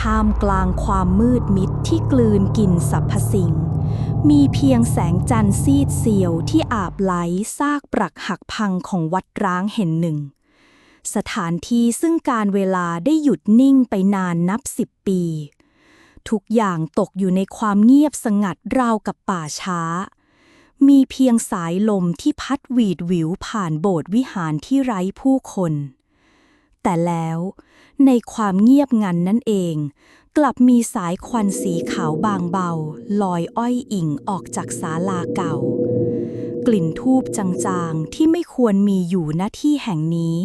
ท่ามกลางความมืดมิดที่กลืนกินสรรพสิ่ง มีเพียงแสงจันทร์ซีดเสียวที่อาบไหลซากปรักหักพังของวัดร้างแห่งหนึ่ง สถานที่ซึ่งการเวลาได้หยุดนิ่งไปนานนับสิบปี ทุกอย่างตกอยู่ในความเงียบสงัดราวกับป่าช้า มีเพียงสายลมที่พัดหวีดหวิวผ่านโบสถ์วิหารที่ไร้ผู้คน แต่แล้ว ในความเงียบงันนั่นเอง กลับมีสายควันสีขาวบางเบา ลอยอ้อยอิ่งออกจากศาลาเก่า กลิ่นทูบจางๆที่ไม่ควรมีอยู่ณที่แห่งนี้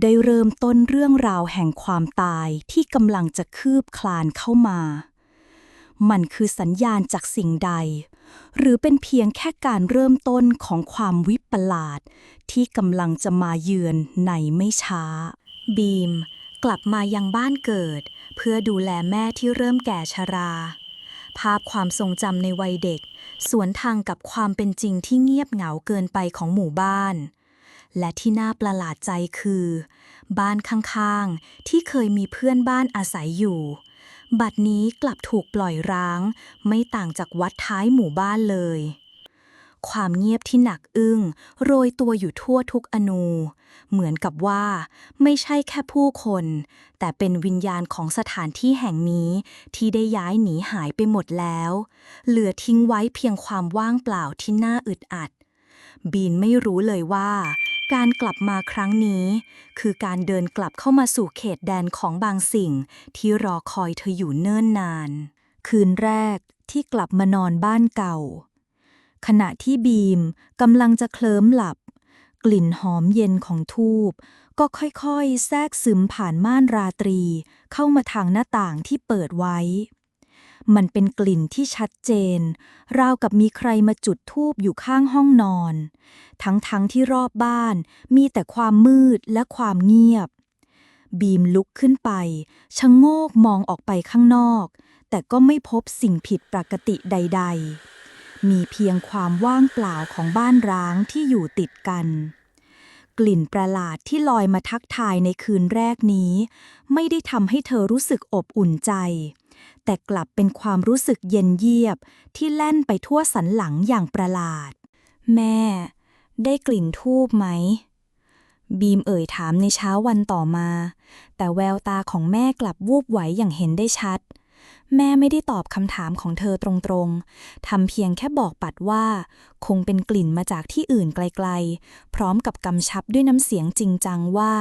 ได้เริ่มต้นเรื่องราวแห่งความตายที่กำลังจะคืบคลานเข้ามา มันคือสัญญาณจากสิ่งใด หรือเป็นเพียงแค่การเริ่มต้นของความวิปลาสที่กำลังจะมาเยือนในไม่ช้า บีมกลับมายังบ้านเกิด เพื่อดูแลแม่ที่เริ่มแก่ชรา ภาพความทรงจำในวัยเด็ก สวนทางกับความเป็นจริงที่เงียบเหงาเกินไปของหมู่บ้าน และที่น่าประหลาดใจคือ บ้านข้างๆ ที่เคยมีเพื่อนบ้านอาศัยอยู่ บัดนี้กลับถูกปล่อยร้าง ไม่ต่างจากวัดท้ายหมู่บ้านเลย ความเงียบที่หนักอึ้ง โรยตัวอยู่ทั่วทุกอนู เหมือนกับว่า ไม่ใช่แค่ผู้คน แต่เป็นวิญญาณของสถานที่แห่งนี้ที่ได้ย้ายหนีหายไปหมดแล้ว เหลือทิ้งไว้เพียงความว่างเปล่าที่น่าอึดอัด บีนไม่รู้เลยว่า การกลับมาครั้งนี้ คือการเดินกลับเข้ามาสู่เขตแดนของบางสิ่ง ที่รอคอยเธออยู่เนิ่นนาน คืนแรกที่กลับมานอนบ้านเก่า ขณะที่บีมกำลังจะเคลิ้มหลับ กลิ่นหอมเย็นของทูบก็ค่อยๆ แทรกซึมผ่านม่านราตรี เข้ามาทางหน้าต่างที่เปิดไว้ มันเป็นกลิ่นที่ชัดเจน ราวกับมีใครมาจุดทูบอยู่ข้างห้องนอน ทั้งๆทที่รอบบ้านมีแต่ความมืดและความเงียบ บีมลุกขึ้นไป ชะโงกมองออกไปข้างนอก แต่ก็ไม่พบสิ่งผิดปกติใด ๆ มีเพียงความว่างเปล่าของบ้านร้างที่อยู่ติดกัน กลิ่นประหลาดที่ลอยมาทักทายในคืนแรกนี้ ไม่ได้ทำให้เธอรู้สึกอบอุ่นใจ แต่กลับเป็นความรู้สึกเย็นเยียบที่แล่นไปทั่วสันหลังอย่างประหลาด แม่ ได้กลิ่นทูบไหม บีมเอ่ยถามในเช้าวันต่อมา แต่แววตาของแม่กลับวูบไหวอย่างเห็นได้ชัด แม่ไม่ได้ตอบคำถามของเธอตรงๆ ทำเพียงแค่บอกปัดว่า คงเป็นกลิ่นมาจากที่อื่นไกลๆ พร้อมกับกำชับด้วยน้ำเสียงจริงจังว่า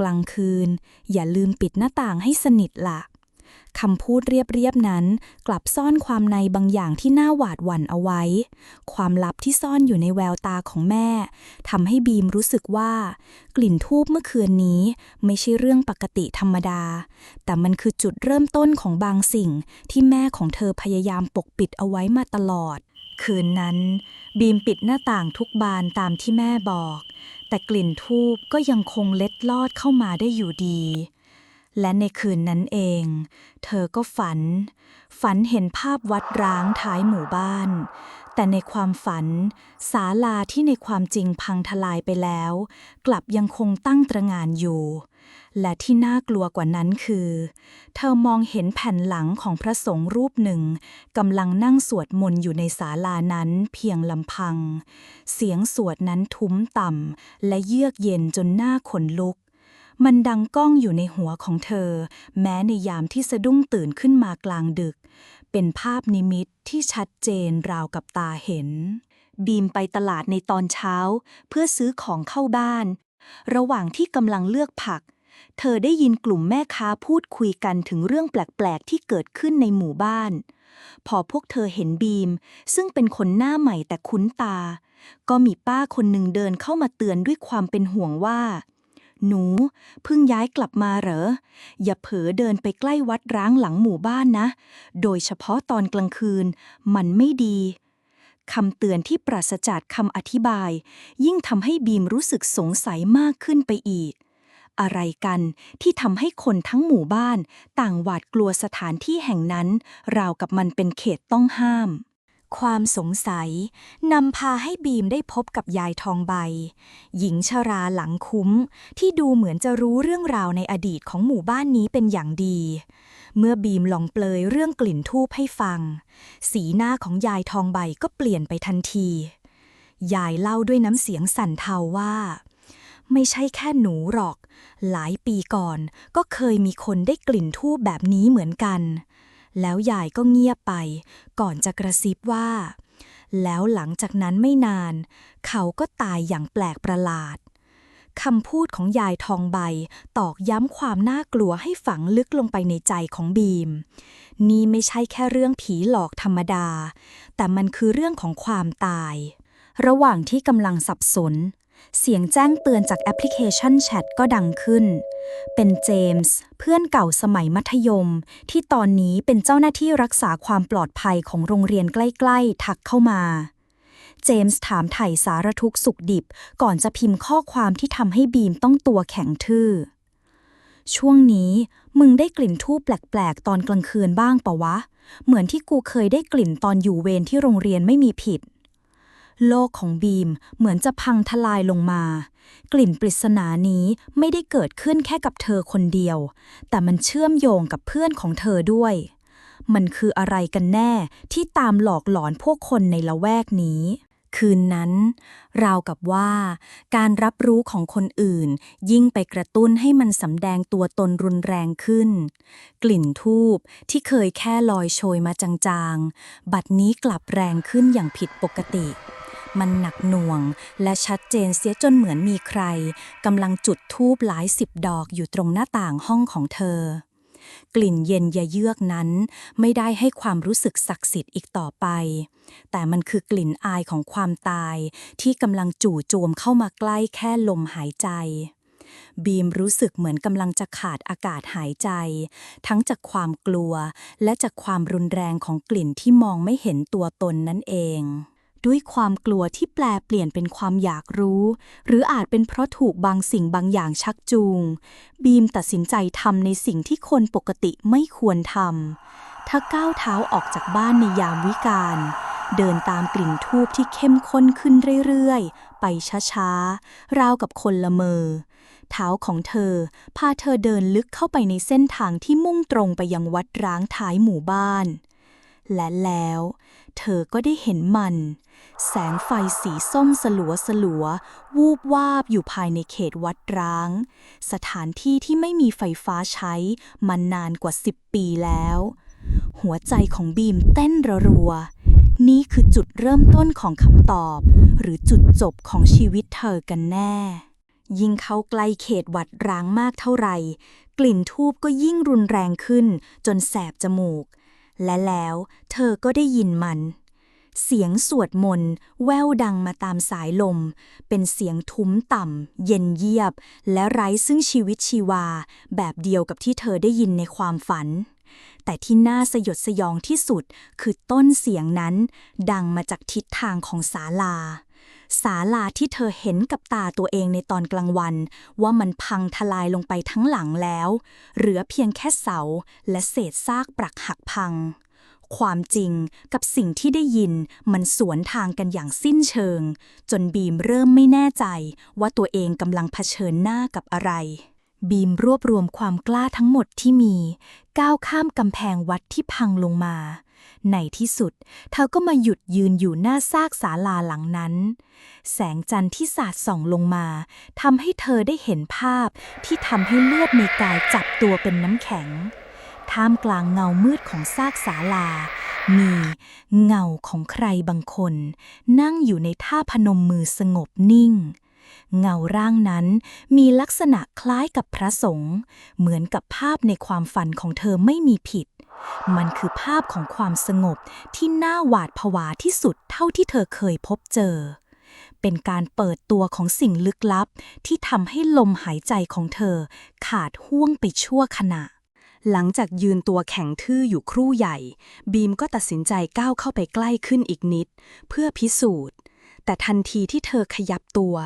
กลางคืน อย่าลืมปิดหน้าต่างให้สนิทล่ะ คำพูดเรียบๆนั้น กลับซ่อนความในบางอย่างที่น่าหวาดหวั่นเอาไว้ ความลับที่ซ่อนอยู่ในแววตาของแม่ทำให้บีมรู้สึกว่า กลิ่นทูบเมื่อคืนนี้ ไม่ใช่เรื่องปกติธรรมดา แต่มันคือจุดเริ่มต้นของบางสิ่งที่แม่ของเธอพยายามปกปิดเอาไว้มาตลอด คืนนั้น บีมปิดหน้าต่างทุกบานตามที่แม่บอก แต่กลิ่นทูบก็ยังคงเล็ดลอดเข้ามาได้อยู่ดี และในคืนนั้นเอง เธอก็ฝัน ฝันเห็นภาพวัดร้างท้ายหมู่บ้าน แต่ในความฝัน ศาลาที่ในความจริงพังทลายไปแล้ว กลับยังคงตั้งตระงานอยู่ และที่น่ากลัวกว่านั้นคือ เธอมองเห็นแผ่นหลังของพระสงฆ์รูปหนึ่งกำลังนั่งสวดมนต์อยู่ในศาลานั้นเพียงลำพัง เสียงสวดนั้นทุ้มต่ำและเยือกเย็นจนหน้าขนลุก มันดังก้องอยู่ในหัวของเธอ แม้ในยามที่สะดุ้งตื่นขึ้นมากลางดึก เป็นภาพนิมิตที่ชัดเจนราวกับตาเห็น บีมไปตลาดในตอนเช้า เพื่อซื้อของเข้าบ้าน ระหว่างที่กำลังเลือกผัก เธอได้ยินกลุ่มแม่ค้าพูดคุยกันถึงเรื่องแปลกๆที่เกิดขึ้นในหมู่บ้าน พอพวกเธอเห็นบีม ซึ่งเป็นคนหน้าใหม่แต่คุ้นตา ก็มีป้าคนหนึ่งเดินเข้ามาเตือนด้วยความเป็นห่วงว่า หนู เพิ่งย้ายกลับมาเหรอ อย่าเผลอเดินไปใกล้วัดร้างหลังหมู่บ้านนะ โดยเฉพาะตอนกลางคืน มันไม่ดีคำเตือนที่ปราศจากคำอธิบาย ยิ่งทำให้บีมรู้สึกสงสัยมากขึ้นไปอีก อะไรกันที่ทำให้คนทั้งหมู่บ้าน ต่างหวาดกลัวสถานที่แห่งนั้น ราวกับมันเป็นเขตต้องห้าม ความสงสัยนำพาให้บีมได้พบกับยายทองใบ หญิงชราหลังคุ้ม ที่ดูเหมือนจะรู้เรื่องราวในอดีตของหมู่บ้านนี้เป็นอย่างดี เมื่อบีมลองเปลยเรื่องกลิ่นทูบให้ฟัง สีหน้าของยายทองใบก็เปลี่ยนไปทันที ยายเล่าด้วยน้ำเสียงสั่นเทาว่า ไม่ใช่แค่หนูหรอก หลายปีก่อนก็เคยมีคนได้กลิ่นทูบแบบนี้เหมือนกัน แล้วยายก็เงียบไป ก่อนจะกระซิบว่า แล้วหลังจากนั้นไม่นาน เขาก็ตายอย่างแปลกประหลาดคำพูดของยายทองใบตอกย้ำความน่ากลัวให้ฝังลึกลงไปในใจของบีม นี่ไม่ใช่แค่เรื่องผีหลอกธรรมดา แต่มันคือเรื่องของความตาย ระหว่างที่กำลังสับสน เสียงแจ้งเตือนจากแอปพลิเคชันแชทก็ดังขึ้น เป็นเจมส์เพื่อนเก่าสมัยมัธยม ที่ตอนนี้เป็นเจ้าหน้าที่รักษาความปลอดภัยของโรงเรียนใกล้ๆ ทักเข้ามา เจมส์ถามไถ่สารทุกสุขดิบ ก่อนจะพิมพ์ข้อความที่ทำให้บีมต้องตัวแข็งทื่อ ช่วงนี้มึงได้กลิ่นทูบแปลกๆ ตอนกลางคืนบ้างปะวะ เหมือนที่กูเคยได้กลิ่นตอนอยู่เวรที่โรงเรียนไม่มีผิด โลกของบีมเหมือนจะพังทลายลงมา กลิ่นปริศนานี้ไม่ได้เกิดขึ้นแค่กับเธอคนเดียว แต่มันเชื่อมโยงกับเพื่อนของเธอด้วย มันคืออะไรกันแน่ที่ตามหลอกหลอนพวกคนในละแวกนี้คืนนั้น ราวกับว่า การรับรู้ของคนอื่น ยิ่งไปกระตุ้นให้มันสำแดงตัวตนรุนแรงขึ้น กลิ่นทูบที่เคยแค่ลอยโชยมาจางๆ บัดนี้กลับแรงขึ้นอย่างผิดปกติ มันหนักหน่วง และชัดเจนเสียจนเหมือนมีใครกำลังจุดทูบหลายสิบดอกอยู่ตรงหน้าต่างห้องของเธอ กลิ่นเย็นยะเยือกนั้น ไม่ได้ให้ความรู้สึกศักดิ์สิทธิ์อีกต่อไป แต่มันคือกลิ่นอายของความตายที่กำลังจู่โจมเข้ามาใกล้แค่ลมหายใจบีมรู้สึกเหมือนกำลังจะขาดอากาศหายใจ ทั้งจากความกลัวและจากความรุนแรงของกลิ่นที่มองไม่เห็นตัวตนนั่นเอง ด้วยความกลัวที่แปลเปลี่ยนเป็นความอยากรู้ หรืออาจเป็นเพราะถูกบางสิ่งบางอย่างชักจูง บีมตัดสินใจทำในสิ่งที่คนปกติไม่ควรทำถ้าก้าวเท้าออกจากบ้านในยามวิกาลเดินตามกลิ่นทูบที่เข้มข้นขึ้นเรื่อยๆ ไปช้าๆ ราวกับคนละเมอ เท้าของเธอ พาเธอเดินลึกเข้าไปในเส้นทางที่มุ่งตรงไปยังวัดร้างท้ายหมู่บ้าน และแล้ว เธอก็ได้เห็นมัน แสงไฟสีส้มสลัวสลัว วูบวาบอยู่ภายในเขตวัดร้าง สถานที่ที่ไม่มีไฟฟ้าใช้มานานกว่าสิบปีแล้ว หัวใจของบีมเต้นระรัว นี่คือจุดเริ่มต้นของคำตอบ หรือจุดจบของชีวิตเธอกันแน่ ยิ่งเข้าใกล้เขตวัดร้างมากเท่าไหร่ กลิ่นทูบก็ยิ่งรุนแรงขึ้น จนแสบจมูก และแล้วเธอก็ได้ยินมัน เสียงสวดมนต์แว่วดังมาตามสายลม เป็นเสียงทุ้มต่ำ เย็นเยียบ และไร้ซึ่งชีวิตชีวา แบบเดียวกับที่เธอได้ยินในความฝัน แต่ที่น่าสยดสยองที่สุดคือต้นเสียงนั้น ดังมาจากทิศทางของศาลา ศาลาที่เธอเห็นกับตาตัวเองในตอนกลางวัน ว่ามันพังทลายลงไปทั้งหลังแล้ว เหลือเพียงแค่เสาและเศษซากปรักหักพัง ความจริงกับสิ่งที่ได้ยินมันสวนทางกันอย่างสิ้นเชิง จนบีมเริ่มไม่แน่ใจว่าตัวเองกำลังเผชิญหน้ากับอะไร บีมรวบรวมความกล้าทั้งหมดที่มี ก้าวข้ามกำแพงวัดที่พังลงมา ในที่สุด เธอก็มาหยุดยืนอยู่หน้าซากศาลาหลังนั้น แสงจันทร์ที่สาดส่องลงมาทำให้เธอได้เห็นภาพที่ทำให้เลือดในกายจับตัวเป็นน้ำแข็ง ท่ามกลางเงามืดของซากศาลา มีเงาของใครบางคน นั่งอยู่ในท่าพนมมือสงบนิ่งเงาร่างนั้นมีลักษณะคล้ายกับพระสงฆ์เหมือนกับภาพในความฝันของเธอไม่มีผิด มันคือภาพของความสงบที่น่าหวาดผวาที่สุดเท่าที่เธอเคยพบเจอ เป็นการเปิดตัวของสิ่งลึกลับ ที่ทำให้ลมหายใจของเธอ ขาดห่วงไปชั่วขณะ หลังจากยืนตัวแข็งทื่ออยู่ครู่ใหญ่ บีมก็ตัดสินใจก้าวเข้าไปใกล้ขึ้นอีกนิด เพื่อพิสูจน์ แต่ทันทีที่เธอขยับตัว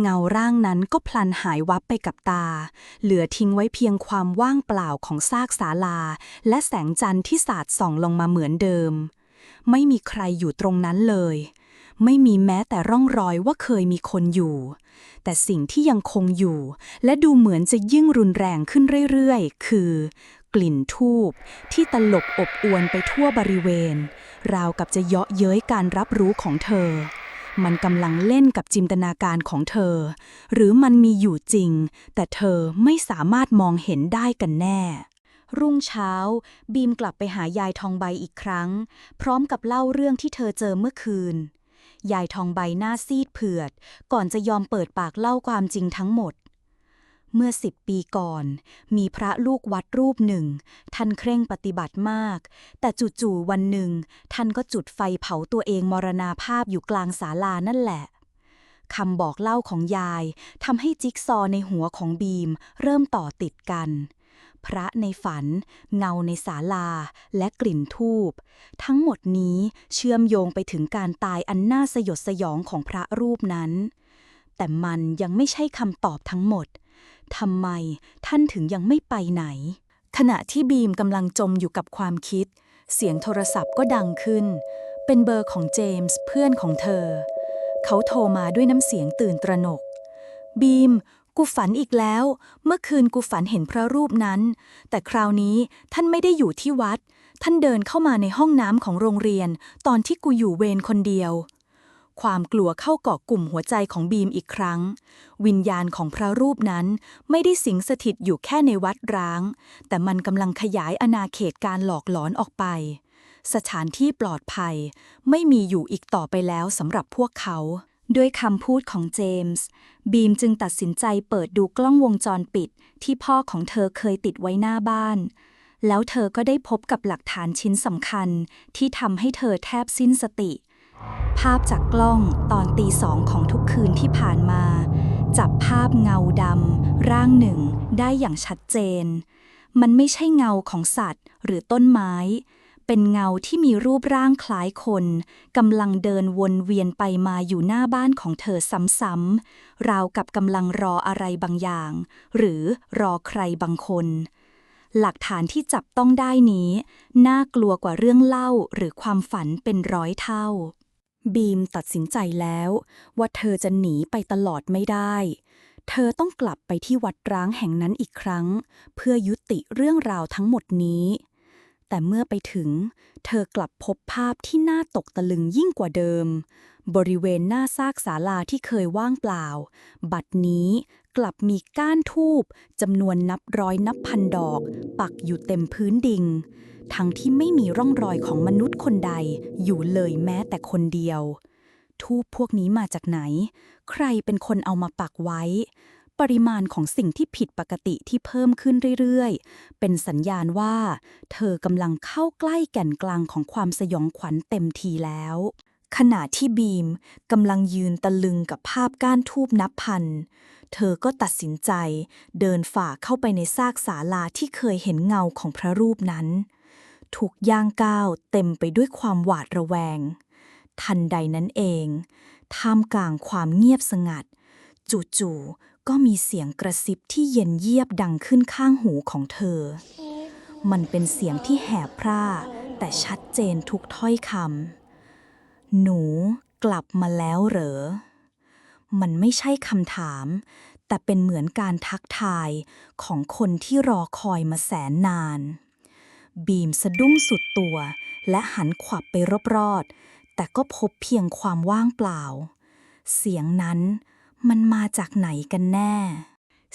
เงาร่างนั้นก็พลันหายวับไปกับตา เหลือทิ้งไว้เพียงความว่างเปล่าของซากศาลา และแสงจันทร์ที่สาดส่องลงมาเหมือนเดิม ไม่มีใครอยู่ตรงนั้นเลย ไม่มีแม้แต่ร่องรอยว่าเคยมีคนอยู่ แต่สิ่งที่ยังคงอยู่ และดูเหมือนจะยิ่งรุนแรงขึ้นเรื่อยๆ คือกลิ่นทูบที่ตลบอบอวนไปทั่วบริเวณ ราวกับจะเยาะเย้ยการรับรู้ของเธอ มันกำลังเล่นกับจินตนาการของเธอ หรือมันมีอยู่จริง แต่เธอไม่สามารถมองเห็นได้กันแน่ รุ่งเช้า บีมกลับไปหายายทองใบอีกครั้ง พร้อมกับเล่าเรื่องที่เธอเจอเมื่อคืน ยายทองใบหน้าซีดเผือด ก่อนจะยอมเปิดปากเล่าความจริงทั้งหมด เมื่อสิบปีก่อน มีพระลูกวัดรูปหนึ่ง ท่านเคร่งปฏิบัติมาก แต่จู่ๆวันหนึ่ง ท่านก็จุดไฟเผาตัวเองมรณาภาพอยู่กลางศาลานั่นแหละคำบอกเล่าของยายทำให้จิ๊กซอในหัวของบีม เริ่มต่อติดกัน พระในฝัน เงาในศาลา และกลิ่นทูบทั้งหมดนี้เชื่อมโยงไปถึงการตายอันน่าสยดสยองของพระรูปนั้น แต่มันยังไม่ใช่คำตอบทั้งหมด ทำไมท่านถึงยังไม่ไปไหน ขณะที่บีมกำลังจมอยู่กับความคิด เสียงโทรศัพท์ก็ดังขึ้น เป็นเบอร์ของเจมส์เพื่อนของเธอ เขาโทรมาด้วยน้ำเสียงตื่นตระหนก บีม กูฝันอีกแล้ว เมื่อคืนกูฝันเห็นพระรูปนั้น แต่คราวนี้ท่านไม่ได้อยู่ที่วัด ท่านเดินเข้ามาในห้องน้ำของโรงเรียน ตอนที่กูอยู่เวรคนเดียว ความกลัวเข้าเกาะกลุ่มหัวใจของบีมอีกครั้ง วิญญาณของพระรูปนั้นไม่ได้สิงสถิตอยู่แค่ในวัดร้าง แต่มันกำลังขยายอาณาเขตการหลอกหลอนออกไป สถานที่ปลอดภัย ไม่มีอยู่อีกต่อไปแล้วสำหรับพวกเขา ด้วยคำพูดของเจมส์บีมจึงตัดสินใจเปิดดูกล้องวงจรปิด ที่พ่อของเธอเคยติดไว้หน้าบ้านแล้วเธอก็ได้พบกับหลักฐานชิ้นสำคัญที่ทำให้เธอแทบสิ้นสติ ภาพจากกล้องตอนตีสองของทุกคืนที่ผ่านมา จับภาพเงาดำร่างหนึ่งได้อย่างชัดเจน มันไม่ใช่เงาของสัตว์หรือต้นไม้ เป็นเงาที่มีรูปร่างคล้ายคนกำลังเดินวนเวียนไปมาอยู่หน้าบ้านของเธอซ้ำๆราวกับกำลังรออะไรบางอย่าง หรือรอใครบางคนหลักฐานที่จับต้องได้นี้ น่ากลัวกว่าเรื่องเล่าหรือความฝันเป็นร้อยเท่า บีมตัดสินใจแล้ว ว่าเธอจะหนีไปตลอดไม่ได้ เธอต้องกลับไปที่วัดร้างแห่งนั้นอีกครั้ง เพื่อยุติเรื่องราวทั้งหมดนี้ แต่เมื่อไปถึง เธอกลับพบภาพที่น่าตกตะลึงยิ่งกว่าเดิม บริเวณหน้าซากศาลาที่เคยว่างเปล่า บัดนี้กลับมีก้านทูบจำนวนนับร้อยนับพันดอก ปักอยู่เต็มพื้นดิน ทั้งที่ไม่มีร่องรอยของมนุษย์คนใดอยู่เลยแม้แต่คนเดียว ทูบพวกนี้มาจากไหน ใครเป็นคนเอามาปักไว้ ปริมาณของสิ่งที่ผิดปกติที่เพิ่มขึ้นเรื่อยๆ เป็นสัญญาณว่า เธอกำลังเข้าใกล้แก่นกลางของความสยองขวัญเต็มทีแล้วขณะที่บีมกำลังยืนตะลึงกับภาพก้านทูบนับพัน เธอก็ตัดสินใจเดินฝ่าเข้าไปในซากศาลาที่เคยเห็นเงาของพระรูปนั้น ถูกย่างก้าวเต็มไปด้วยความหวาดระแวง ทันใดนั้นเอง ท่ามกลางความเงียบสงัด จู่ๆก็มีเสียงกระซิบที่เย็นเยียบดังขึ้นข้างหูของเธอ มันเป็นเสียงที่แหบพร่า แต่ชัดเจนทุกถ้อยคำหนูกลับมาแล้วเหรอ มันไม่ใช่คำถาม แต่เป็นเหมือนการทักทายของคนที่รอคอยมาแสนนาน บีมสะดุ้งสุดตัว และหันขวับไปรอบๆ แต่ก็พบเพียงความว่างเปล่า เสียงนั้นมันมาจากไหนกันแน่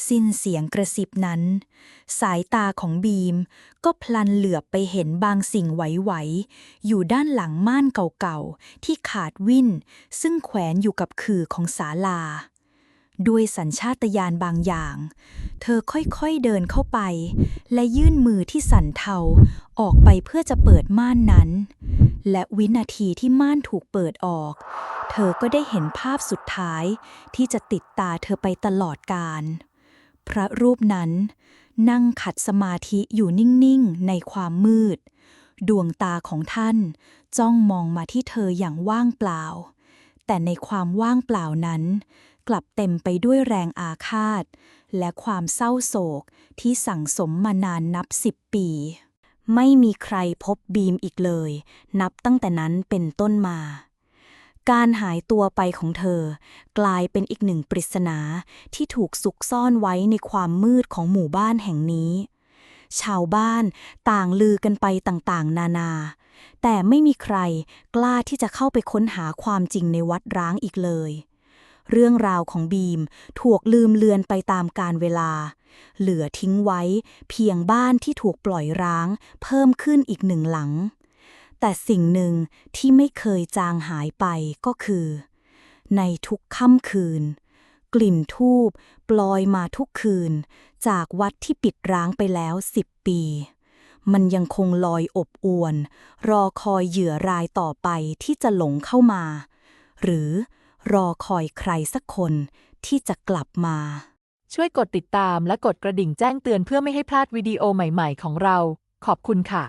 สิ้นเสียงกระซิบนั้น สายตาของบีมก็พลันเหลือบไปเห็นบางสิ่งไหวๆ อยู่ด้านหลังม่านเก่าๆ ที่ขาดวิ่น ซึ่งแขวนอยู่กับขื่อของศาลา ด้วยสัญชาตญาณบางอย่าง เธอค่อยๆเดินเข้าไป และยื่นมือที่สั่นเทาออกไปเพื่อจะเปิดม่านนั้น และวินาทีที่ม่านถูกเปิดออก เธอก็ได้เห็นภาพสุดท้ายที่จะติดตาเธอไปตลอดกาลพระรูปนั้น นั่งขัดสมาธิอยู่นิ่งๆ ในความมืด ดวงตาของท่านจ้องมองมาที่เธออย่างว่างเปล่า แต่ในความว่างเปล่านั้น กลับเต็มไปด้วยแรงอาฆาต และความเศร้าโศกที่สั่งสมมานานนับสิบปี ไม่มีใครพบบีมอีกเลย นับตั้งแต่นั้นเป็นต้นมา การหายตัวไปของเธอ กลายเป็นอีกหนึ่งปริศนาที่ถูกซุกซ่อนไว้ในความมืดของหมู่บ้านแห่งนี้ ชาวบ้านต่างลือกันไปต่างๆ นานาแต่ไม่มีใครกล้าที่จะเข้าไปค้นหาความจริงในวัดร้างอีกเลย เรื่องราวของบีมถูกลืมเลือนไปตามกาลเวลา เหลือทิ้งไว้เพียงบ้านที่ถูกปล่อยร้าง เพิ่มขึ้นอีกหนึ่งหลัง แต่สิ่งหนึ่งที่ไม่เคยจางหายไปก็คือ ในทุกค่ำคืน กลิ่นทูบปลอยมาทุกคืน จากวัดที่ปิดร้างไปแล้วสิบปีมันยังคงลอยอบอวน รอคอยเหยื่อรายต่อไปที่จะหลงเข้ามา หรือ รอคอยใครสักคนที่จะกลับมา ช่วยกดติดตามและกดกระดิ่งแจ้งเตือนเพื่อไม่ให้พลาดวิดีโอใหม่ ๆ ของเรา ขอบคุณค่ะ